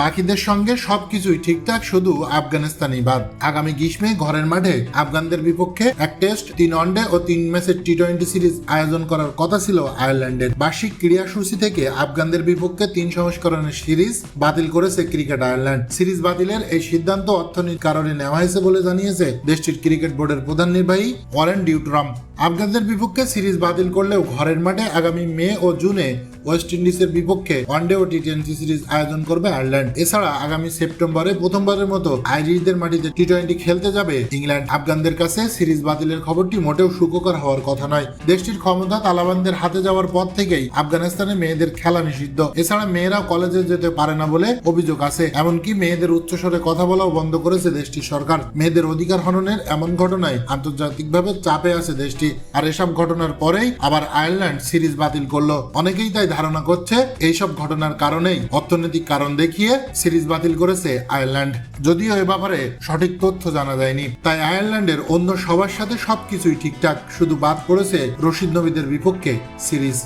বাকিদের সঙ্গে সবকিছুই ঠিকঠাক, শুধু আফগানিস্তানই বাদ আগামী গ্রীষ্মে ঘরের মাঠে আফগানদের বিপক্ষে এক টেস্ট, তিন ওয়ানডে ও তিন ম্যাচের টি টোয়েন্টি সিরিজ আয়োজন করার কথা ছিল আয়ারল্যান্ডের। বার্ষিক ক্রীড়াসূচি থেকে আফগানদের বিপক্ষে তিন সংস্করণের সিরিজ বাতিল করেছে ক্রিকেট আয়ারল্যান্ড। সিরিজ বাতিলের এই সিদ্ধান্ত অর্থনীতির কারণে নেওয়া হয়েছে বলে জানিয়েছে দেশটির ক্রিকেট বোর্ডের প্রধান নির্বাহী ওয়ারেন ডিউট্রাম আফগানদের বিপক্ষে সিরিজ বাতিল করলেও ঘরের মাঠে আগামী মে ও জুনে ওয়েস্ট ইন্ডিজের বিপক্ষে ওয়ানডে ও টি টোয়েন্টি সিরিজ আয়োজন করবে আয়ারল্যান্ড। এছাড়া আগামী সেপ্টেম্বরে প্রথমবারের মতো আইরিশদের মাটিতে টি টোয়েন্টি খেলতে যাবে ইংল্যান্ড। আফগানদের কাছে সিরিজ বাতিলের খবরটি মোটেও সুখকর হওয়ার কথা নয়। দেশটির ক্ষমতা তালাবানদের হাতে যাওয়ার পর থেকেই আফগানিস্তানে মেয়েদের খেলা নিষিদ্ধ। এছাড়া মেয়েরা কলেজে যেতে পারে না বলে অভিযোগ আছে। এমনকি মেয়েদের উচ্চস্বরে কথা বলাও বন্ধ করেছে দেশটির সরকার। মেয়েদের অধিকার হননের এমন ঘটনায় আন্তর্জাতিকভাবে চাপে আছে দেশটি। আর এসব ঘটনার পরেই আবার আয়ারল্যান্ড সিরিজ বাতিল করল। অনেকেই তাই ধারণা করছে, এইসব ঘটনার কারণেই অর্থনৈতিক কারণ দেখিয়ে সিরিজ বাতিল করেছে আয়ারল্যান্ড। যদিও এ ব্যাপারে সঠিক তথ্য জানা যায়নি। তাই আয়ারল্যান্ডের অন্য সবার সাথে সবকিছুই ঠিকঠাক। শুধু বাদ পড়েছে রশিদ নবীদের বিপক্ষে সিরিজ।